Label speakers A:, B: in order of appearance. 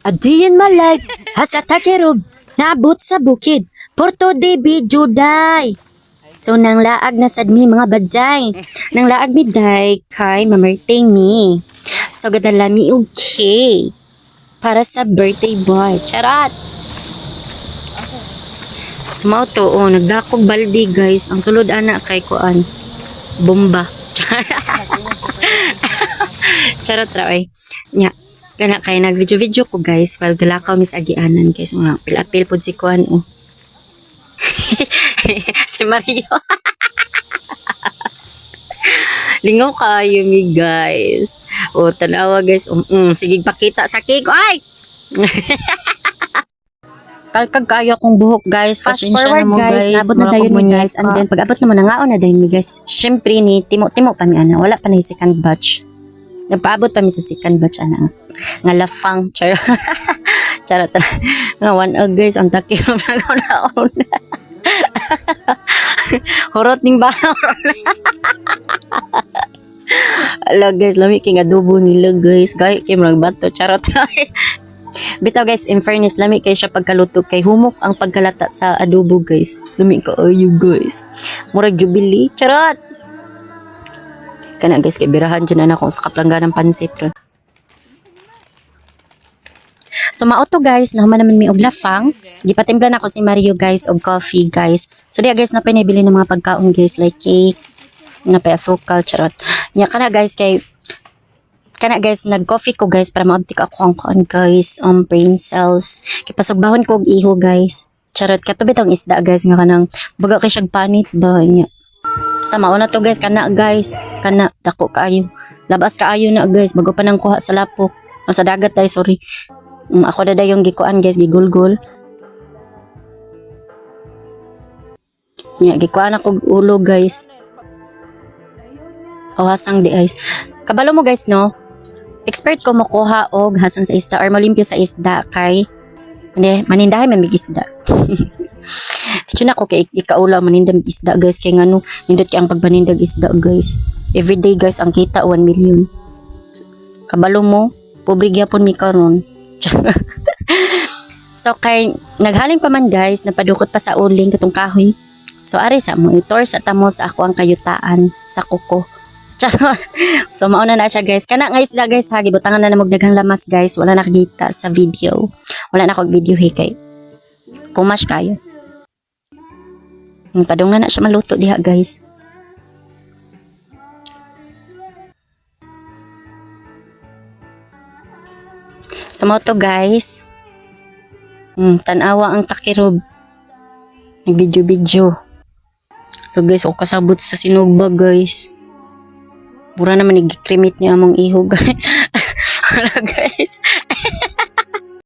A: Adiyan malay, hasa takirob, naabot sa bukid, Porto de Bijuday. So, nang laag na sad mi mga badyay. Nang laag mi day kay mamerteng mi. So, gadala mi og cake para sa birthday boy. Charot! Mga to, oh, nagdakog baldi guys. Ang sulod ana kay kuan. Bomba. Charot ra oy. Nya, kana kay nag-video-video ko guys while galakaw mis agianan guys. Mga apil-apil pod si kuan oh. si Mario. Lingaw kayo mi guys. O tanawa guys. Um, mm, sige pakita sa cake. Ay! Kalkag kayo kong buhok guys. Fast forward
B: na mo,
A: guys.
B: guys.
A: Nabot na tayo ni guys. And then pag abot naman nangaon na dahil ni guys. Syempre ni timo-timo pa mi ana. Wala pa na yung second batch. Nagpaabot pa mi sa second batch ana. Nga lafang. Char Charot. Nga one og guys. Ang takil mo na Horot ning ba? Ala guys, lami king adobo nila guys. Gay kay murag bato charot. Bitaw guys, in fairness, lami kay siya pagkaluto kay humok ang pagkalata sa adobo guys. Lami ka ayo guys. Murag jubilee. Charot. Kana guys, kay birahan dyan na ako sa kaplanggan ng pansit So mauto guys, nahuman naman mi og lafang. Gipatimpla na ako si Mario guys og coffee guys. So diya guys na pinabili ng mga pagkaon guys like cake, na pa asukal charot. Nya kana guys kay kana guys nag-coffee ko guys para maabtik ako ang kuan guys um brain cells. Kay pasugbahon ko og iho guys. Charot katubi tong isda guys nga kanang baga kay siyang panit ba nya. Basta mauna to guys kana guys kana dako kaayo. Labas kaayo na guys bago pa nang kuha sa lapok. O sa dagat tay sorry. Mm, ako na yung gikuan guys, gigulgol. Nya, gikuan ako ulo guys. Kawasang di guys. Kabalo mo guys no? Expert ko makuha og hasan sa isda or malimpyo sa isda kay Hindi, manindahay may isda. Dito na ko kay ikaula manindag isda guys kay ngano nindot kay ang pagpanindag isda guys. Everyday guys ang kita 1 million. Kabalo mo, pobre gyapon mi karon. so kay naghaling pa man guys, napadukot pa sa uling katong kahoy. So ari sa mo itor sa tamo sa ako ang kayutaan sa kuko. So mauna na siya guys. Kana nga isda guys ha, gibutangan na namog daghang lamas guys. Wala nakikita sa video. Wala na kog video hikay. Kumash kayo. Padung na na siya maluto diha guys. Sa mo to guys. Hmm, tanawa ang takirob. Nag-video-video. So guys, ako kasabot sa sinugba guys. Mura naman nag-cremate niya among iho guys. Wala guys.